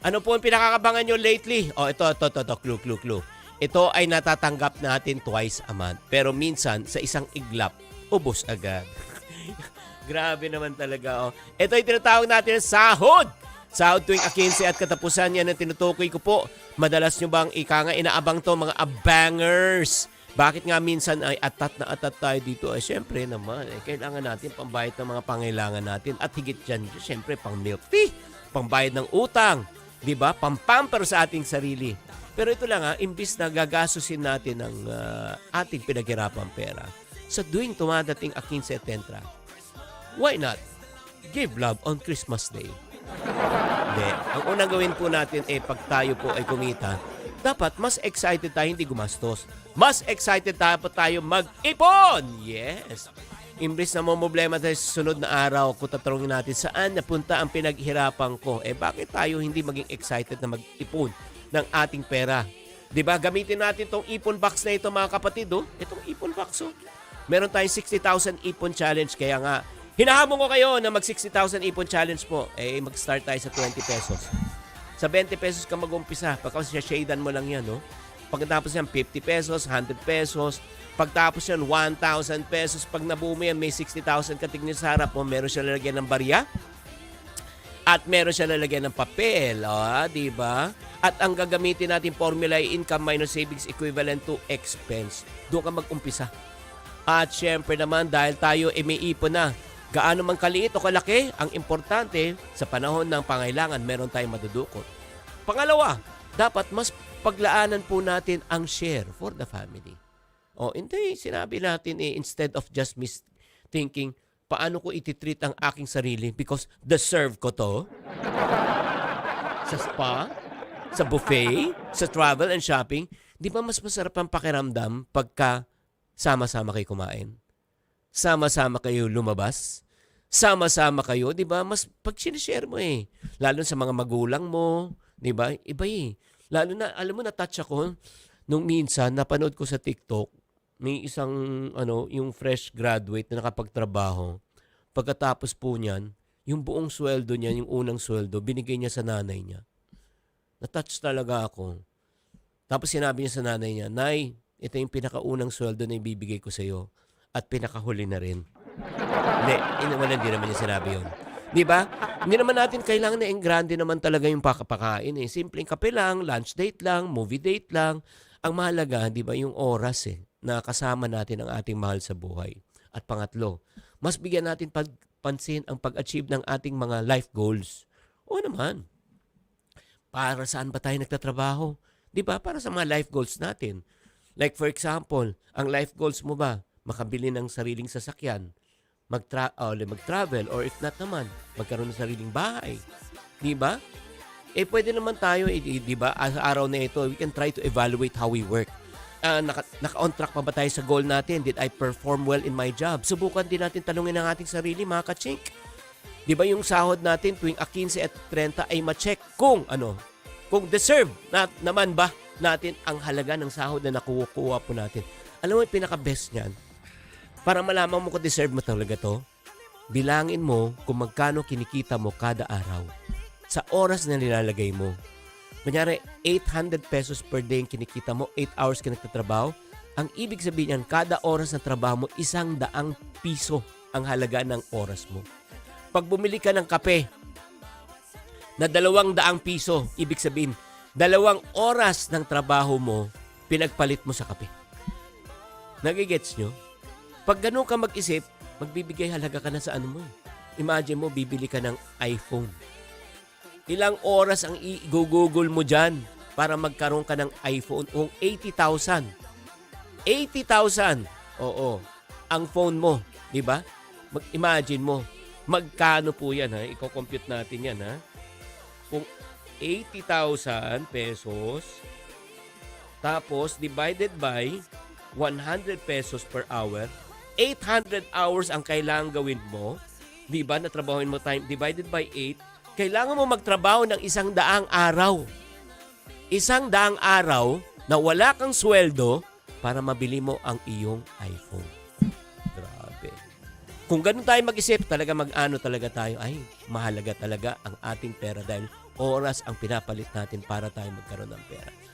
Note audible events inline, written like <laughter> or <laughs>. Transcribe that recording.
Ano po ang pinakakabangan nyo lately? Oh, ito, ito, ito, ito, clue, clue, clue. Ito ay natatanggap natin twice a month. Pero minsan, sa isang iglap, ubos agad. <laughs> Grabe naman talaga, oh. Ito ay tinatawag natin na sahod. Sahod tuwing akinse at katapusan yan ang tinutukoy ko po. Madalas nyo bang ika nga inaabang to mga abangers? Bakit nga minsan ay atat na atat tayo dito? Ay syempre naman, eh, kailangan natin pambayad ng mga pangailangan natin. At higit dyan, syempre pang milk tea, pambayad ng utang, di ba? Pampamper sa ating sarili. Pero ito lang ha, imbis na gagasusin natin ang ah, ating pinaghirapan pera sa tuwing tumadating a 15 et why not give love on Christmas Day? Hindi. Ang unang gawin po natin eh pag tayo po ay kumita, dapat mas excited tayo hindi gumastos. Mas excited dapat tayo mag-ipon! Yes! Imbes na problema tayo sa sunod na araw, kung natin saan napunta ang pinaghirapan ko, eh bakit tayo hindi maging excited na mag-ipon ng ating pera? ba? Gamitin natin tong ipon box na ito mga kapatid, oh. Itong ipon box, oh. Meron tayong 60,000 ipon challenge kaya nga hinahamon ko kayo na mag 60,000 ipon challenge po. Eh mag-start tayo sa 20 pesos. Sa 20 pesos ka mag-umpisa. Pagka shadean mo lang yan, no? Pagkatapos yan, 50 pesos, 100 pesos. Pagtapos yan, 1,000 pesos. Pag nabuo mo yan, may 60,000 katignan sa harap mo. Meron siya lalagyan ng barya. At meron siya lalagyan ng papel. O, di ba? At ang gagamitin natin formula ay income minus savings equivalent to expense. Doon ka mag-umpisa. At syempre naman, dahil tayo eh, may ipon na, gaano man kaliit o kalaki, ang importante, sa panahon ng pangailangan, meron tayong madudukot. Pangalawa, dapat mas paglaanan po natin ang share for the family. O, hindi, sinabi natin eh, instead of just mis thinking, paano ko ititreat ang aking sarili because deserve ko to. sa spa, sa buffet, sa travel and shopping, di ba mas masarap ang pakiramdam pagka sama-sama kayo kumain? Sama-sama kayo lumabas? Sama-sama kayo, di ba? Mas pag sinishare mo eh. Lalo sa mga magulang mo, di ba? Iba eh. Lalo na, alam mo, na-touch ako nung minsan, napanood ko sa TikTok, may isang, ano, yung fresh graduate na nakapagtrabaho. Pagkatapos po niyan, yung buong sweldo niya, yung unang sweldo, binigay niya sa nanay niya. Na-touch talaga ako. Tapos sinabi niya sa nanay niya, Nay, ito yung pinakaunang sweldo na ibibigay ko sa iyo at pinakahuli na rin. Hindi, naman, hindi naman niya sinabi yun. Di ba? Hindi naman natin kailangan na engrande naman talaga yung pakapakain eh. Simpleng kape lang, lunch date lang, movie date lang. Ang mahalaga, di ba, yung oras eh, na kasama natin ang ating mahal sa buhay. At pangatlo, mas bigyan natin pagpansin ang pag-achieve ng ating mga life goals. O naman, para saan ba tayo nagtatrabaho? Di ba? Para sa mga life goals natin. Like for example, ang life goals mo ba? Makabili ng sariling sasakyan, mag-tra- oh, mag-travel, or if not naman, magkaroon ng sariling bahay. Di ba? Eh, pwede naman tayo, eh, di ba? Araw na ito, we can try to evaluate how we work. Ah, naka, naka-on track pa ba tayo sa goal natin? Did I perform well in my job? Subukan din natin tanungin ang ating sarili, mga ka-chink. Di ba yung sahod natin tuwing 15 at 30 ay ma-check kung ano, kung deserve na, naman ba natin ang halaga ng sahod na nakukuha po natin. Alam mo pinaka-best niyan? Para malaman mo kung deserve mo talaga to, bilangin mo kung magkano kinikita mo kada araw sa oras na nilalagay mo. Kunyari, 800 pesos per day ang kinikita mo, 8 hours ka nagtatrabaho. Ang ibig sabihin yan, kada oras na trabaho mo, isang daang piso ang halaga ng oras mo. Pag bumili ka ng kape na dalawang daang piso, ibig sabihin, dalawang oras ng trabaho mo, pinagpalit mo sa kape. Nagigets nyo? Pag ganun ka mag-isip, magbibigay halaga ka na sa ano mo. Imagine mo, bibili ka ng iPhone. Ilang oras ang i-google mo dyan para magkaroon ka ng iPhone o 80,000. 80,000. Oo. Ang phone mo, di ba? Mag-imagine mo, magkano po yan ha? Iko-compute natin yan ha? Kung 80,000 pesos, tapos divided by 100 pesos per hour, 800 hours ang kailangan gawin mo, di ba? Natrabahoin mo time divided by 8, kailangan mo magtrabaho ng isang daang araw. Isang daang araw na wala kang sweldo para mabili mo ang iyong iPhone. Grabe. Kung ganun tayo mag-isip, talaga mag-ano talaga tayo, ay, mahalaga talaga ang ating pera dahil oras ang pinapalit natin para tayo magkaroon ng pera.